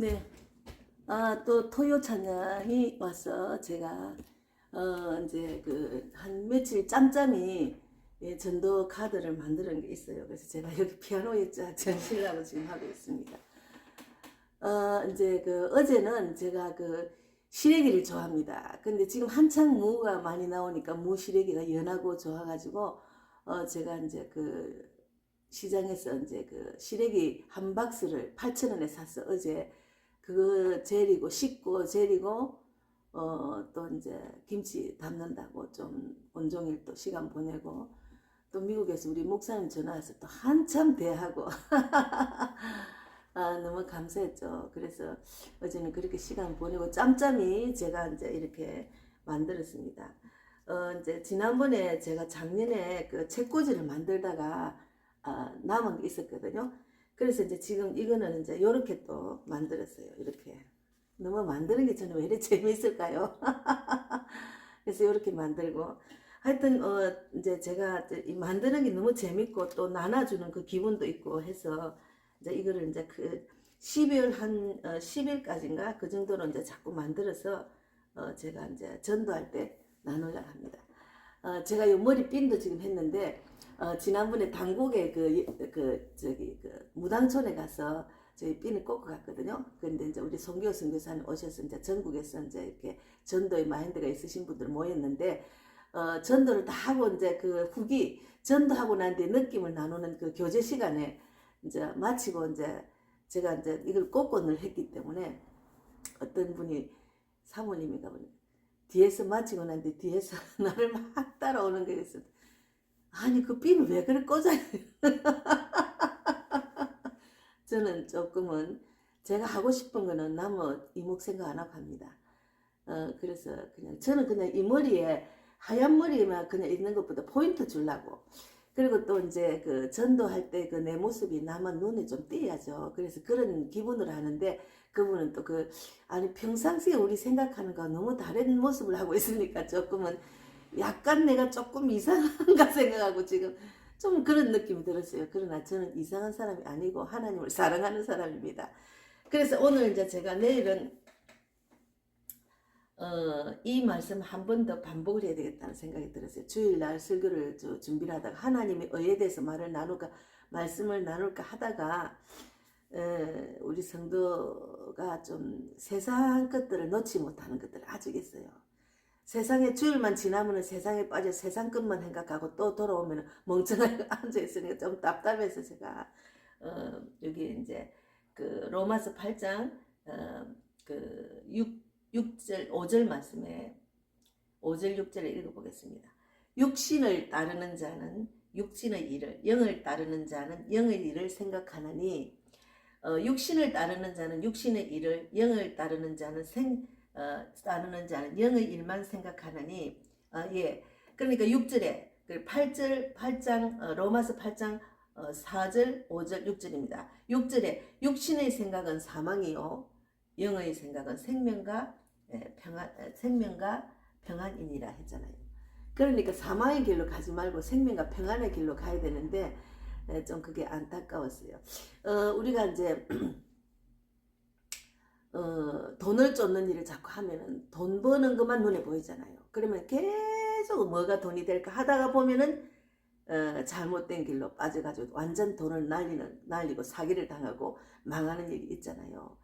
네. 아, 또 토요 찬양이 와서 제가 어 이제 그 한 며칠 짬짬이 예, 전도 카드를 만드는 게 있어요. 그래서 제가 여기 피아노에 쫙 전시라고 지금 하고 있습니다. 어 이제 그 어제는 제가 그 시래기를 좋아합니다. 근데 지금 한창 무가 많이 나오니까 무 시래기가 연하고 좋아가지고 어 제가 이제 그 시장에서 이제 그 시래기 한 박스를 8,000원에 샀어 어제 그거 재리고 씻고 재리고 어 또 이제 김치 담는다고 좀 온종일 또 시간 보내고 또 미국에서 우리 목사님 전화 와서 또 한참 대하고 아 너무 감사했죠. 그래서 어제는 그렇게 시간 보내고 짬짬이 제가 이제 이렇게 만들었습니다. 어 이제 지난번에 제가 작년에 그 책꽂이를 만들다가 아, 남은 게 있었거든요. 그래서 이제 지금 이거는 이제 이렇게 또 만들었어요. 이렇게. 너무 만드는 게 저는 왜 이렇게 재밌을까요? 그래서 이렇게 만들고. 하여튼, 어, 이제 제가 만드는 게 너무 재밌고 또 나눠주는 그 기분도 있고 해서 이제 이거를 이제 그 12월 한, 어, 10일까지인가 그 정도로 이제 자꾸 만들어서 어, 제가 이제 전도할 때 나누려고 합니다. 어, 제가 이 머리핀도 지금 했는데 어, 지난번에 당국에 그, 그, 저기, 그, 무당촌에 가서 저희 핀을 꽂고 갔거든요. 근데 이제 우리 송교 선교사님 오셔서 이제 전국에서 이제 이렇게 전도의 마인드가 있으신 분들 모였는데, 어, 전도를 다 하고 이제 그 후기, 전도하고 난 뒤에 느낌을 나누는 그 교제 시간에 이제 마치고 이제 제가 이제 이걸 꽂곤을 했기 때문에 어떤 분이 사모님이가 보니 뒤에서 마치고 난 뒤에 뒤에서 나를 막 따라오는 게 있어. 아니 그 핀을 왜 그래 꽂아요? 저는 조금은 제가 하고 싶은 거는 나무 이목 생각 안 하고 합니다. 어 그래서 그냥 저는 그냥 이 머리에 하얀 머리만 그냥 있는 것보다 포인트 주려고. 그리고 또 이제 그 전도할 때 그 내 모습이 남은 눈에 좀 띄야죠. 그래서 그런 기분으로 하는데 그분은 또 그 아니 평상시에 우리 생각하는 거 너무 다른 모습을 하고 있으니까 조금은 약간 내가 조금 이상한가 생각하고 지금 좀 그런 느낌이 들었어요. 그러나 저는 이상한 사람이 아니고 하나님을 사랑하는 사람입니다. 그래서 오늘 이제 제가 내일은 어, 이 말씀 한 번 더 반복을 해야 되겠다는 생각이 들었어요. 주일날 설교를 저 준비를 하다가 하나님의 의에 대해서 말을 나눌까 말씀을 나눌까 하다가 에, 우리 성도가 좀 세상 것들을 놓지 못하는 것들 아직 있어요. 세상에 주일만 지나면은 세상에 빠져 세상 것만 생각하고 또 돌아오면 멍청하게 앉아 있으니까 좀 답답해서 제가 어, 여기 이제 그 로마서 8장 어, 그 6, 6절 5절 말씀에 5절 6절을 읽어보겠습니다. 육신을 따르는 자는 육신의 일을 영을 따르는 자는 영의 일을 생각하나니 어, 육신을 따르는 자는 육신의 일을 영을 따르는 자는 생 어, 따르는 자는 영의 일만 생각하나니 어, 예 그러니까 6절에 그 8절 8장 어, 로마서 8장 어, 4절 5절 6절입니다. 6절에 육신의 생각은 사망이요 영의 생각은 생명과 예, 평안 에, 생명과 평안이니라 했잖아요. 그러니까 사망의 길로 가지 말고 생명과 평안의 길로 가야 되는데 에, 좀 그게 안타까웠어요. 어, 우리가 이제 어, 돈을 쫓는 일을 자꾸 하면은 돈 버는 것만 눈에 보이잖아요. 그러면 계속 뭐가 돈이 될까 하다가 보면은 어, 잘못된 길로 빠져가지고 완전 돈을 날리는 날리고 사기를 당하고 망하는 일이 있잖아요.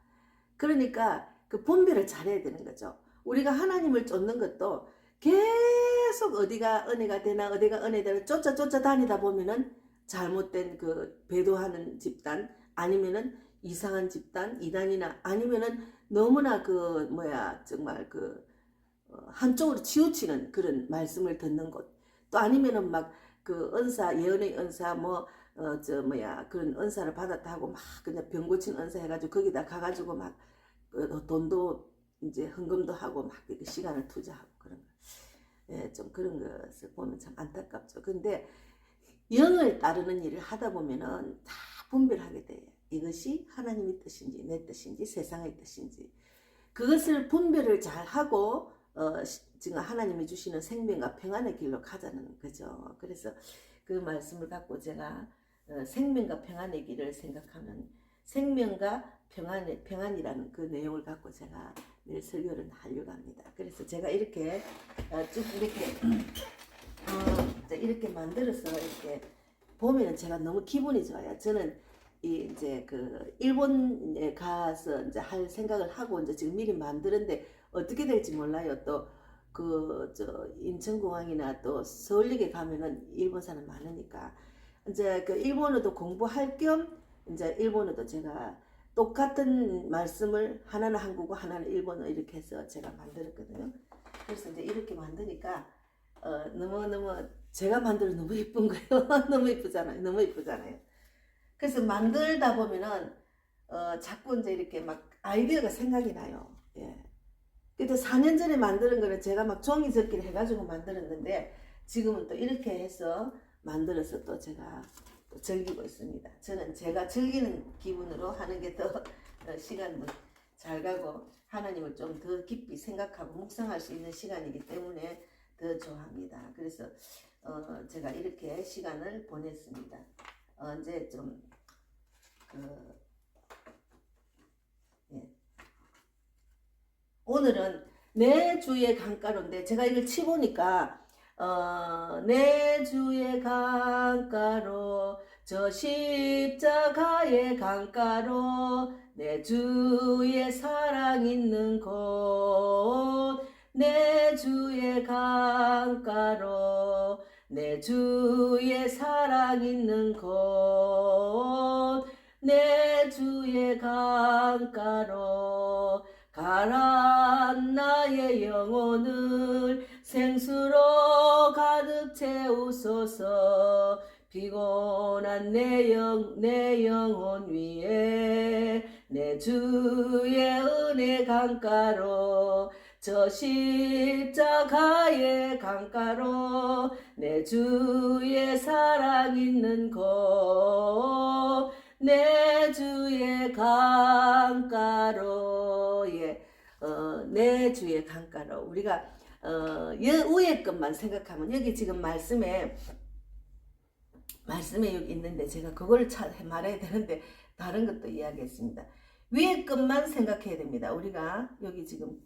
그러니까 그 분별을 잘해야 되는 거죠. 우리가 하나님을 쫓는 것도 계속 어디가 은혜가 되나 어디가 은혜 되나 쫓아 쫓아 다니다 보면은 잘못된 그 배도하는 집단 아니면은 이상한 집단 이단이나 아니면은 너무나 그 뭐야 정말 그 어, 한쪽으로 치우치는 그런 말씀을 듣는 곳 또 아니면은 막 그 은사 예언의 은사 뭐 어 저 뭐야 그런 은사를 받았다 하고 막 그냥 병 고친 은사 해가지고 거기다 가가지고 막그 돈도 이제 헌금도 하고 막 이렇게 시간을 투자하고 그런 거. 예, 좀 그런 것을 보면 참 안타깝죠. 근데 영을 따르는 일을 하다 보면은 다 분별하게 돼요. 이것이 하나님의 뜻인지 내 뜻인지 세상의 뜻인지 그것을 분별을 잘 하고 어, 시- 지금 하나님이 주시는 생명과 평안의 길로 가자는 거죠. 그래서 그 말씀을 갖고 제가 어, 생명과 평안의 길을 생각하면 생명과 평안 평안이라는 그 내용을 갖고 제가 늘 설교를 하려고 합니다. 그래서 제가 이렇게 어, 쭉 이렇게 어, 이렇게 만들어서 이렇게 보면은 제가 너무 기분이 좋아요. 저는 이 이제 그 일본에 가서 이제 할 생각을 하고 이제 지금 미리 만드는데 어떻게 될지 몰라요. 또 그 저 인천공항이나 또 서울역에 가면은 일본 사람 많으니까 이제 그 일본어도 공부할 겸 이제 일본어도 제가 똑같은 말씀을 하나는 한국어 하나는 일본어 이렇게 해서 제가 만들었거든요. 그래서 이제 이렇게 만드니까 어, 너무 너무 제가 만들어 너무 예쁜 거예요. 너무 예쁘잖아요. 너무 예쁘잖아요. 그래서 만들다 보면은 어, 자꾸 이제 이렇게 막 아이디어가 생각이 나요. 예. 그때 4년 전에 만드는 거는 제가 막 종이 접기를 해가지고 만들었는데 지금은 또 이렇게 해서 만들어서 또 제가 또 즐기고 있습니다. 저는 제가 즐기는 기분으로 하는 게 더 시간도 잘 가고 하나님을 좀 더 깊이 생각하고 묵상할 수 있는 시간이기 때문에 더 좋아합니다. 그래서 어, 제가 이렇게 시간을 보냈습니다. 어, 이제 좀 그, 예. 오늘은 내 주의 강가로인데 제가 이걸 치보니까 어, 내 주의 강가로 저 십자가의 강가로 내 주의 사랑 있는 곳 내 주의 강가로 내 주의 사랑 있는 곳 내 주의 강가로 가라 나의 영혼을 생수로 가득 채우소서. 피곤한 내, 영, 내 영혼 위에 내 주의 은혜 강가로 저 십자가의 강가로 내 주의 사랑 있는 곳 내 주의 강가로 예, 어, 내 주의 강가로 우리가 어, 여, 위의 것만 생각하면 여기 지금 말씀에 말씀에 여기 있는데 제가 그걸 차, 말해야 되는데 다른 것도 이야기했습니다. 위의 것만 생각해야 됩니다. 우리가 여기 지금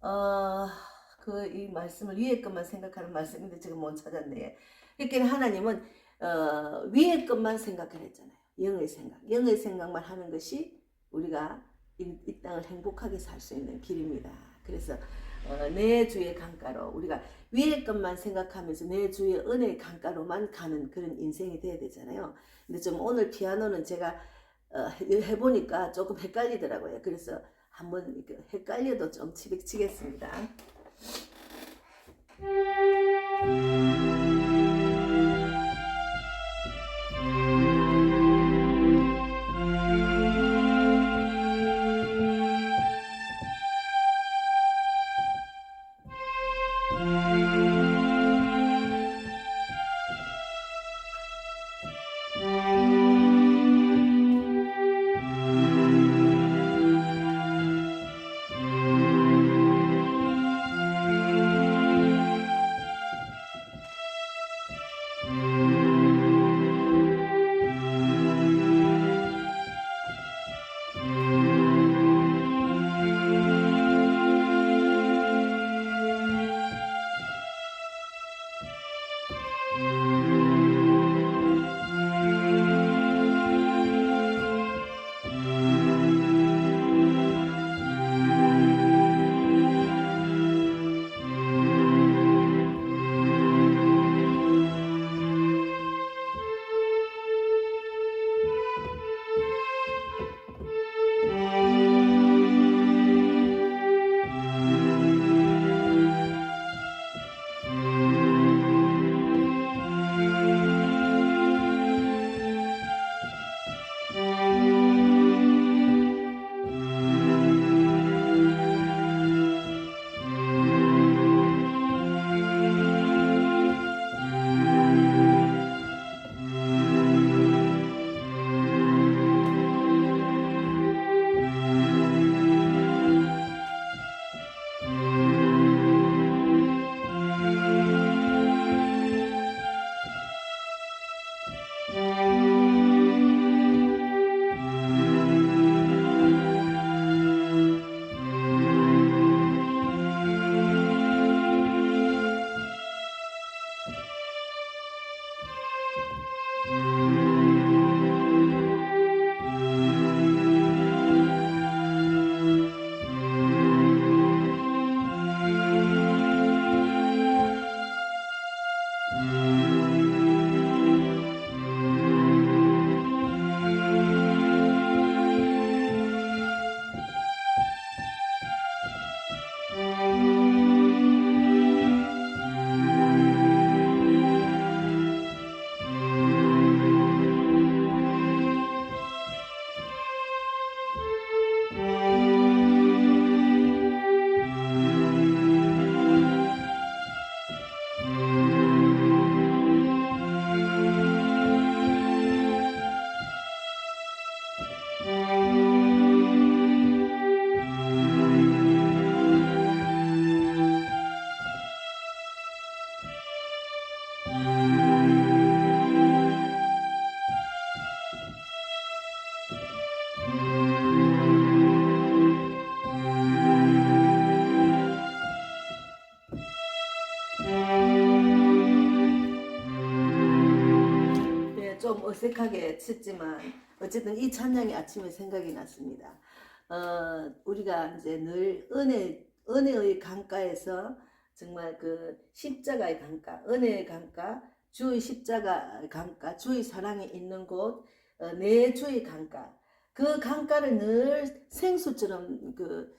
어, 그 이 말씀을 위의 것만 생각하는 말씀인데 지금 못 찾았네. 이렇게 하나님은 어, 위의 것만 생각을 했잖아요. 영의 생각, 영의 생각만 하는 것이 우리가 이, 이 땅을 행복하게 살 수 있는 길입니다. 그래서 어, 내 주의 강가로 우리가 위의 것만 생각하면서 내 주의 은혜의 강가로만 가는 그런 인생이 돼야 되잖아요. 근데 좀 오늘 피아노는 제가 어, 해보니까 조금 헷갈리더라고요. 그래서 한번 헷갈려도 좀 치백 치겠습니다. 어색하게 쳤지만 어쨌든 이 찬양이 아침에 생각이 났습니다. 어, 우리가 이제 늘 은혜 은혜의 강가에서 정말 그 십자가의 강가, 은혜의 강가, 주의 십자가 강가, 주의 사랑이 있는 곳, 어, 내 주의 강가. 그 강가를 늘 생수처럼 그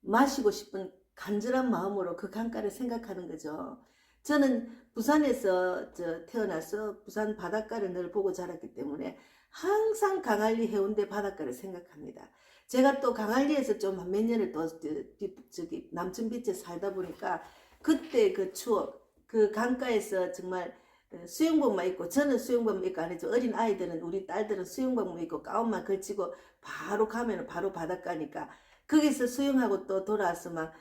마시고 싶은 간절한 마음으로 그 강가를 생각하는 거죠. 저는 부산에서 저 태어나서 부산 바닷가를 늘 보고 자랐기 때문에 항상 강할리 해운대 바닷가를 생각합니다. 제가 또 강할리에서 좀몇 년을 또 저기 남천비치에 살다 보니까 그때 그 추억, 그 강가에서 정말 어, 수영복만 입고 저는 수영복 입고 안 했죠. 어린 아이들은 우리 딸들은 수영복 입고 가운만 걸치고 바로 가면은 바로 바닷가니까 거기서 수영하고 또 돌아와서 막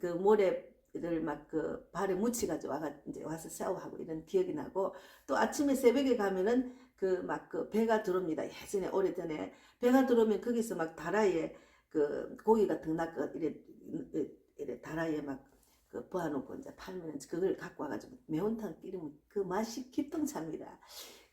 그 모래 를 막 그 발에 묻히가지고 와가 이제 와서 샤워하고 이런 기억이 나고 또 아침에 새벽에 가면은 그 막그 배가 들어옵니다. 예전에 오래전에 배가 들어오면 거기서 막 다라이에 그 고기 같은 낚그 이래 이래 다라이에 막그 부어놓고 이제 팔면 그걸 갖고 와가지고 매운탕 끓이면 그 맛이 기똥찹니다.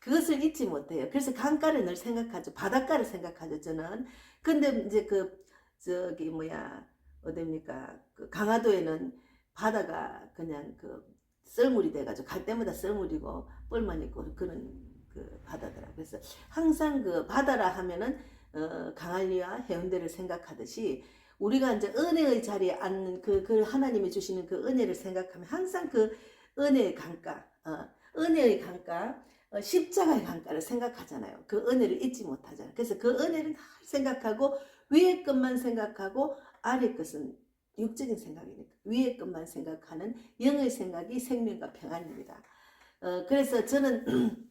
그것을 잊지 못해요. 그래서 강가를 늘 생각하죠. 바닷가를 생각하죠. 저는. 근데 이제 그 저기 뭐야 어딥니까 그 강화도에는 바다가 그냥 그 썰물이 돼가지고 갈 때마다 썰물이고 뻘만 있고 그런 그 바다더라. 그래서 항상 그 바다라 하면은 어, 강한리와 해운대를 생각하듯이 우리가 이제 은혜의 자리에 앉는 그, 그 하나님이 주시는 그 은혜를 생각하면 항상 그 은혜의 강가, 어, 은혜의 강가, 어, 십자가의 강가를 생각하잖아요. 그 은혜를 잊지 못하잖아요. 그래서 그 은혜를 늘 생각하고 위의 것만 생각하고 아래 것은 육적인 생각이니까 위의 것만 생각하는 영의 생각이 생명과 평안입니다. 어, 그래서 저는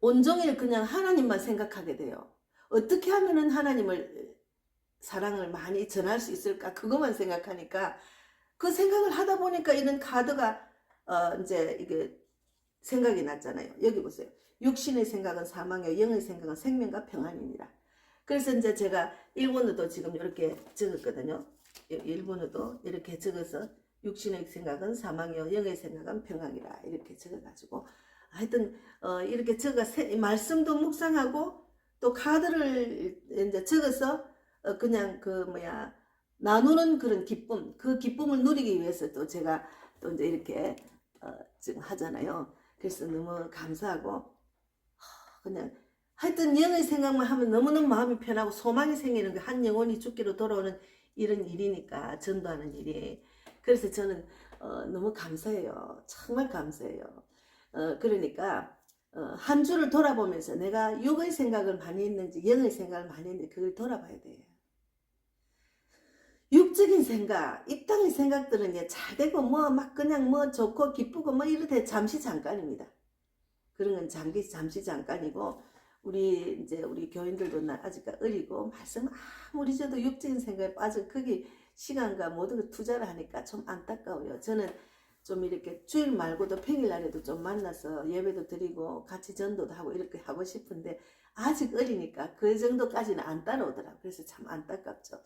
온종일 그냥 하나님만 생각하게 돼요. 어떻게 하면은 하나님을 사랑을 많이 전할 수 있을까? 그것만 생각하니까 그 생각을 하다 보니까 이런 카드가 어 이제 이게 생각이 났잖아요. 여기 보세요. 육신의 생각은 사망이요, 영의 생각은 생명과 평안입니다. 그래서 이제 제가 일본어도 지금 이렇게 적었거든요. 일본어도 이렇게 적어서 육신의 생각은 사망이요, 영의 생각은 평안이라 이렇게 적어가지고 하여튼 어 이렇게 적어 세- 말씀도 묵상하고 또 카드를 이제 적어서 어 그냥 그 뭐야 나누는 그런 기쁨, 그 기쁨을 누리기 위해서 또 제가 또 이제 이렇게 어 지금 하잖아요. 그래서 너무 감사하고 하, 그냥 하여튼 영의 생각만 하면 너무너무 마음이 편하고 소망이 생기는 게한 영혼이 죽기로 돌아오는 이런 일이니까 전도하는 일이. 그래서 저는 어, 너무 감사해요. 정말 감사해요. 어, 그러니까 어, 한 주를 돌아보면서 내가 육의 생각을 많이 했는지 영의 생각을 많이 했는지 그걸 돌아봐야 돼요. 육적인 생각, 이 땅의 생각들은 예, 잘 되고 뭐 막 그냥 뭐 좋고 기쁘고 뭐 이렇대 잠시 잠깐입니다. 그런 건 잠시 잠시 잠깐이고 우리 이제 우리 교인들도 나 아직 어리고 말씀 아무리 저도 육적인 생각에 빠져 거기 시간과 모든 걸 투자를 하니까 좀 안타까워요. 저는 좀 이렇게 주일 말고도 평일날에도 좀 만나서 예배도 드리고 같이 전도도 하고 이렇게 하고 싶은데 아직 어리니까 그 정도까지는 안 따라오더라고요. 그래서 참 안타깝죠.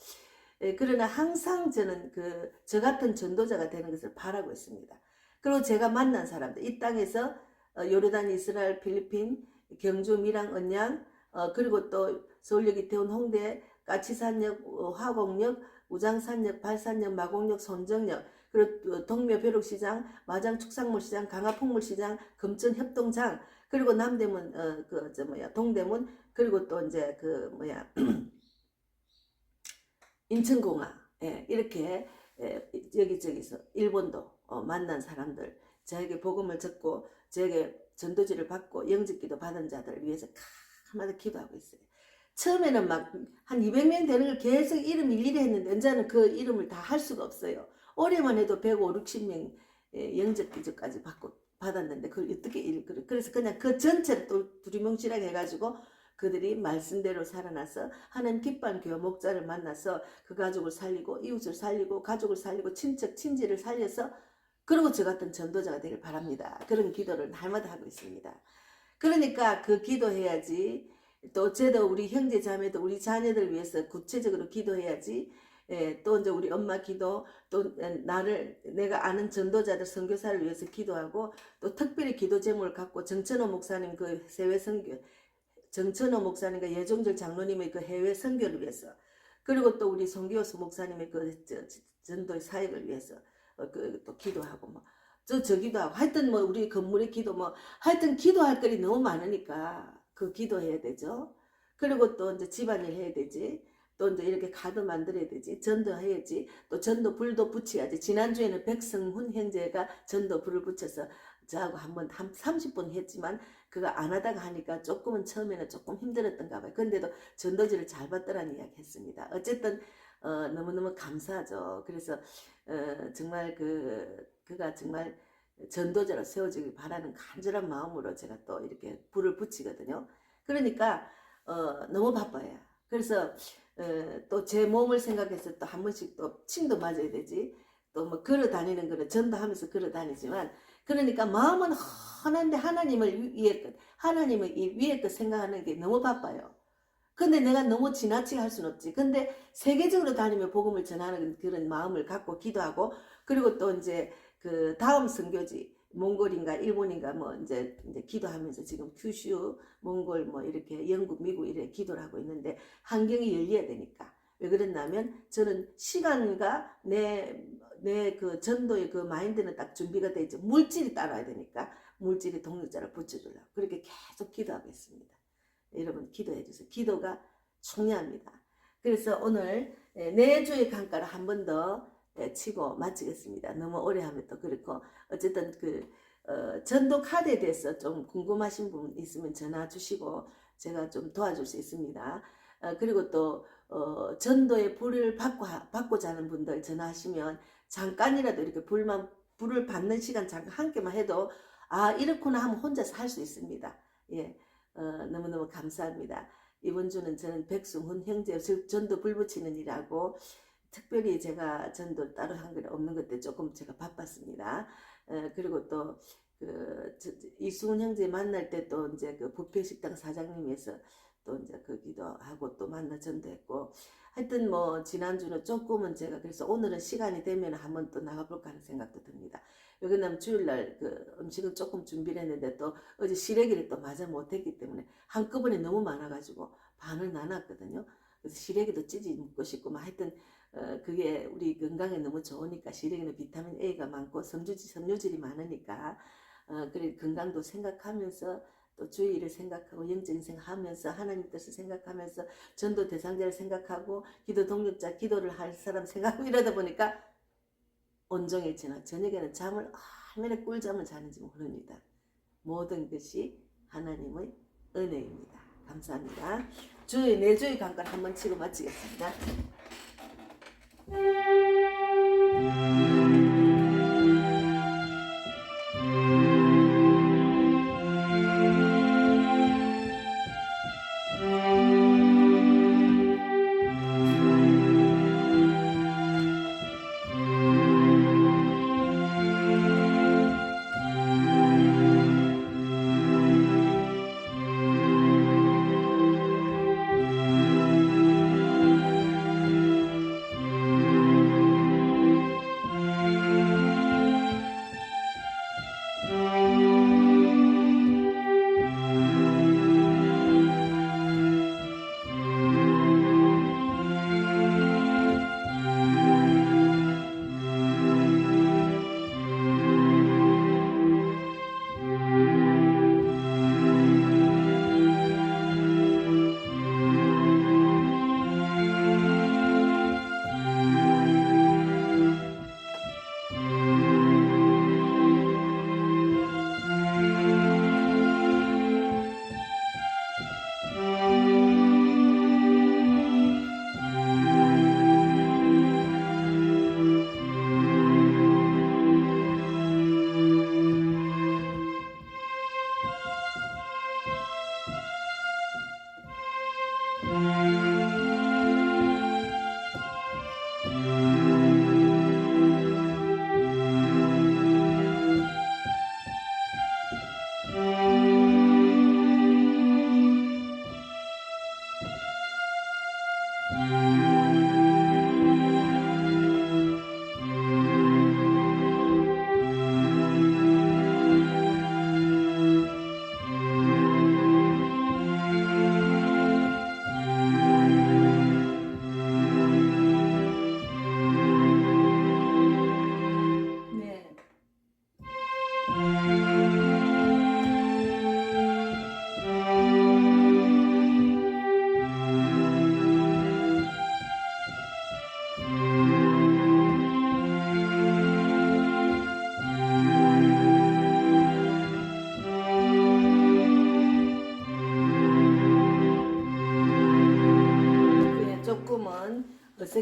예, 그러나 항상 저는 그 저 같은 전도자가 되는 것을 바라고 있습니다. 그리고 제가 만난 사람들 이 땅에서 어, 요르단, 이스라엘, 필리핀, 경주, 밀양, 언양 어, 그리고 또 서울역, 이태원, 홍대, 까치산역, 어, 화곡역, 우장산역, 발산역, 마곡역, 손정역 그리고 또 동묘 벼룩시장, 마장 축산물시장, 강화풍물시장, 금천 협동장 그리고 남대문 어, 그 저 뭐야 동대문 그리고 또 이제 그 뭐야 인천공항. 예, 이렇게 예, 여기저기서 일본도 어, 만난 사람들 저에게 복음을 듣고 저에게 전도지를 받고 영접기도 받은 자들을 위해서 가마다 기도하고 있어요. 처음에는 막 한 200명 되는 걸 계속 이름 일일이 했는데 이제는 그 이름을 다 할 수가 없어요. 올해만 해도 150, 60명 예, 영접기조까지 받고 받았는데 그걸 어떻게 일 그래서 그냥 그 전체를 또 두리뭉실하게 해가지고 그들이 말씀대로 살아나서 하나님 기뻐하는 교회 목자를 만나서 그 가족을 살리고 이웃을 살리고 가족을 살리고 친척 친지를 살려서 그리고 저 같은 전도자가 되길 바랍니다. 그런 기도를 날마다 하고 있습니다. 그러니까 그 기도해야지 또 저도 우리 형제 자매도 우리 자녀들 위해서 구체적으로 기도해야지 예, 또 이제 우리 엄마 기도, 또 나를 내가 아는 전도자들 선교사를 위해서 기도하고 또 특별히 기도 제목을 갖고 정천호 목사님 그 해외 선교 정천호 목사님과 예종절 장로님의 그 해외 선교를 위해서 그리고 또 우리 송기호수 목사님의 그 전도의 사역을 위해서 어, 그 또 기도하고 뭐 저 저 기도 하고 하여튼 뭐 우리 건물의 기도 뭐 하여튼 기도할 거리 너무 많으니까 그 기도해야 되죠. 그리고 또 이제 집안일 해야 되지. 또 이제 이렇게 카드 만들어야 되지. 전도해야지. 또 전도 불도 붙여야지. 지난주에는 백성훈 형제가 전도 불을 붙여서 저하고 한번 한 30분 했지만 그거 안 하다가 하니까 조금은 처음에는 조금 힘들었던가 봐요. 근데도 전도지를 잘 받더라는 이야기 했습니다. 어쨌든 어, 너무너무 감사하죠. 그래서 어, 정말 그 그가 정말 전도자로 세워지길 바라는 간절한 마음으로 제가 또 이렇게 불을 붙이거든요. 그러니까 어, 너무 바빠요. 그래서 어, 또제 몸을 생각해서 또 한 번씩 또 침도 맞아야 되지. 또 뭐 걸어 다니는 거는 전도하면서 걸어 다니지만 그러니까 마음은 하나인데 하나님을 위에 것, 하나님을 이 위에 것 생각하는 게 너무 바빠요. 근데 내가 너무 지나치게 할 수는 없지. 근데 세계적으로 다니며 복음을 전하는 그런 마음을 갖고 기도하고 그리고 또 이제 그 다음 선교지 몽골인가 일본인가 뭐 이제, 이제 기도하면서 지금 큐슈 몽골 뭐 이렇게 영국 미국 이렇게 기도를 하고 있는데 환경이 열려야 되니까. 왜 그랬냐면 저는 시간과 내 내 그 전도의 그 마인드는 딱 준비가 돼 있죠 물질이 따라야 되니까 물질이 동력자를 붙여주려고 그렇게 계속 기도하고 있습니다 여러분 기도해 주세요 기도가 중요합니다 그래서 오늘 예, 내 주의 강가를 한 번더 예, 치고 마치겠습니다. 너무 오래 하면 또 그렇고 어쨌든 그 어, 전도 카드에 대해서 좀 궁금하신 분 있으면 전화 주시고 제가 좀 도와줄 수 있습니다. 어, 그리고 또 어, 전도의 불을 받고 받고자 하는 분들 전화하시면 잠깐이라도 이렇게 불만 불을 받는 시간 잠깐 한 개만 해도 아 이렇구나 하면 혼자서 할 수 있습니다. 예, 어, 너무너무 감사합니다. 이번 주는 저는 백승훈 형제 즉 전도 불 붙이는 일하고 특별히 제가 전도 따로 한게 없는 것때 조금 제가 바빴습니다. 에, 그리고 또, 그, 저, 저, 이승훈 형제 만날 때 또 이제 그 부패식당 사장님에서 또 이제 거기도 하고 또 만나 전도했고 하여튼 뭐 지난주는 조금은 제가 그래서 오늘은 시간이 되면 한번 또 나가볼까 하는 생각도 듭니다. 왜냐면 주일날 그 음식을 조금 준비를 했는데 또 어제 시래기를 또 맞아 못했기 때문에 한꺼번에 너무 많아가지고 반을 나눴거든요. 그래서 시래기도 찌지 먹고 싶고 막 하여튼 어, 그게 우리 건강에 너무 좋으니까 시래기는 비타민 A가 많고 섬유질, 섬유질이 많으니까 어, 그래 건강도 생각하면서 또 주의 일을 생각하고 영적인 생각하면서 하나님 뜻을 생각하면서 전도 대상자를 생각하고 기도 동력자 기도를 할 사람 생각하고 이러다 보니까 온종일지나 저녁에는 잠을 얼마나 꿀잠을 자는지 모릅니다. 모든 것이 하나님의 은혜입니다. 감사합니다. 주의 내주의 강간 한번 치고 마치겠습니다.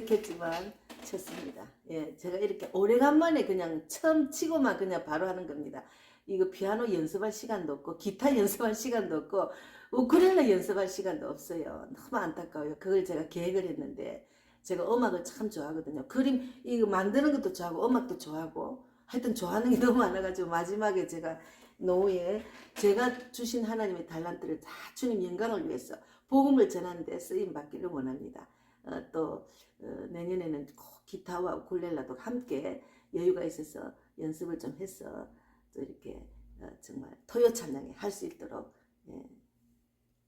어색했지만 쳤습니다. 예, 제가 이렇게 오래간만에 그냥 처음 치고만 그냥 바로 하는 겁니다. 이거 피아노 연습할 시간도 없고 기타 연습할 시간도 없고 우쿨렐레 연습할 시간도 없어요. 너무 안타까워요. 그걸 제가 계획을 했는데 제가 음악을 참 좋아하거든요. 그림 이거 만드는 것도 좋아하고 음악도 좋아하고 하여튼 좋아하는 게 너무 많아가지고 마지막에 제가 노후에 제가 주신 하나님의 달란트를 다 주님 영광을 위해서 복음을 전하는 데 쓰임 받기를 원합니다. 어, 또 어, 내년에는 꼭 기타와 우쿨렐라도 함께 여유가 있어서 연습을 좀 해서 또 이렇게 어, 정말 토요 찬양에 할 수 있도록 예,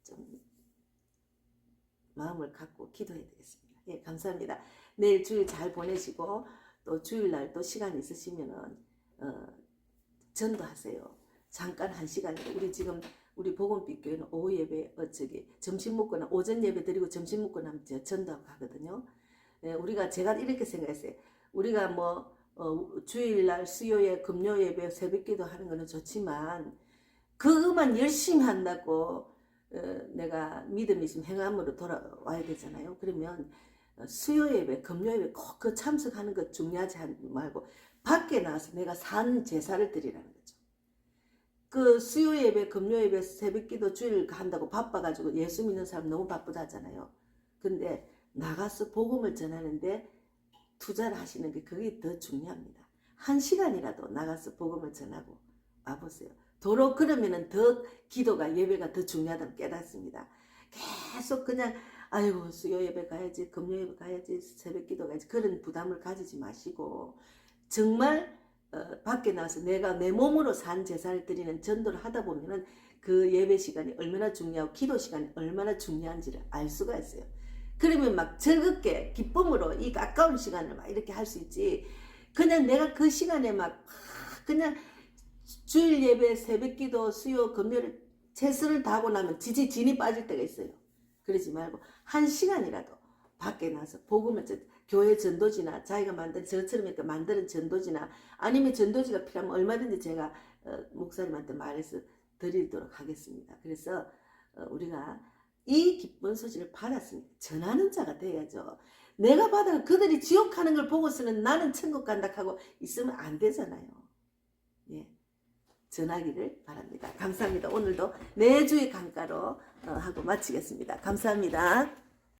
좀 마음을 갖고 기도해야 되겠습니다. 예, 감사합니다. 내일 주일 잘 보내시고 또 주일날 또 시간 있으시면은 어, 전도하세요. 잠깐 한 시간이요. 우리 지금 우리 복음빛 교회는 오후 예배 어 저기 점심 먹거나 오전 예배 드리고 점심 먹고 나면 저 전도하고 가거든요. 예, 우리가 제가 이렇게 생각했어요. 우리가 뭐 어, 주일날 수요일 금요 예배 새벽기도 하는 거는 좋지만 그것만 열심히 한다고 어, 내가 믿음이 있으면 행함으로 돌아와야 되잖아요. 그러면 어, 수요 예배, 금요 예배 꼭 그 참석하는 것 중요하지 않- 말고 밖에 나와서 내가 산 제사를 드리라는. 그 수요 예배, 금요 예배, 새벽 기도 주일 한다고 바빠가지고 예수 믿는 사람 너무 바쁘다잖아요. 근데 나가서 복음을 전하는데 투자를 하시는 게 그게 더 중요합니다. 한 시간이라도 나가서 복음을 전하고 와보세요. 도로 그러면은 더 기도가 예배가 더 중요하다고 깨닫습니다. 계속 그냥 아이고 수요 예배 가야지 금요 예배 가야지 새벽 기도 가야지 그런 부담을 가지지 마시고 정말 어, 밖에 나와서 내가 내 몸으로 산 제사를 드리는 전도를 하다 보면은 그 예배 시간이 얼마나 중요하고 기도 시간이 얼마나 중요한지를 알 수가 있어요. 그러면 막 즐겁게 기쁨으로 이 가까운 시간을 막 이렇게 할 수 있지. 그냥 내가 그 시간에 막 그냥 주일 예배, 새벽 기도, 수요, 금요일 채스를 다하고 나면 지지 진이 빠질 때가 있어요. 그러지 말고 한 시간이라도 밖에 나서 복음을 전- 교회 전도지나 자기가 만든 저처럼 이렇게 만드는 전도지나 아니면 전도지가 필요하면 얼마든지 제가 어, 목사님한테 말해서 드리도록 하겠습니다. 그래서 어, 우리가 이 기쁜 소식을 받았으니 전하는 자가 돼야죠. 내가 받아 그들이 지옥 가는 걸 보고서는 나는 천국 간다 하고 있으면 안 되잖아요. 예. 전하기를 바랍니다. 감사합니다. 오늘도 매주의 강가로 어, 하고 마치겠습니다. 감사합니다.